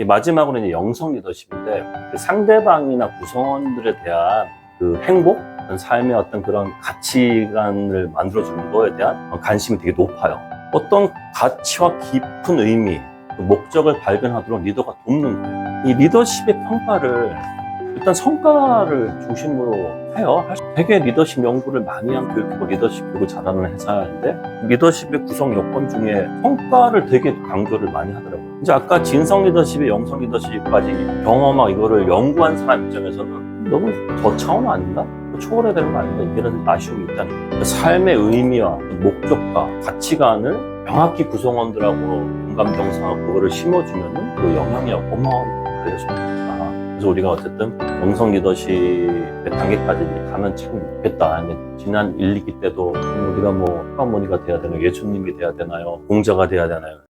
이 마지막으로 이제 영성 리더십인데 그 상대방이나 구성원들에 대한 그 행복, 삶의 어떤 그런 가치관을 만들어주는 거에 대한 관심이 되게 높아요. 어떤 가치와 깊은 의미, 그 목적을 발견하도록 리더가 돕는 거예요. 이 리더십의 평가를 일단 성과를 중심으로 해요. 되게 리더십 연구를 많이 한 교육이고 리더십 교육을 잘하는 회사인데 리더십의 구성 요건 중에 성과를 되게 강조를 많이 하더라고요. 이제 아까 진성 리더십의 영성 리더십까지 경험하고 이거를 연구한 사람 입장에서는 너무 저 차원 아닌가? 초월해야 되는 거 아닌가? 이런 아쉬움이 있다는 거예요. 삶의 의미와 목적과 가치관을 명확히 구성원들하고 공감 정상하고 그거를 심어주면은 그 영향이 어마어마하게 달려습니다 그래서 우리가 어쨌든 영성 리더십의 단계까지 참 좋겠다. 근데 지난 1, 2기 때도 우리가 뭐 할머니가 돼야 되나요? 예수님이 돼야 되나요? 공자가 돼야 되나요?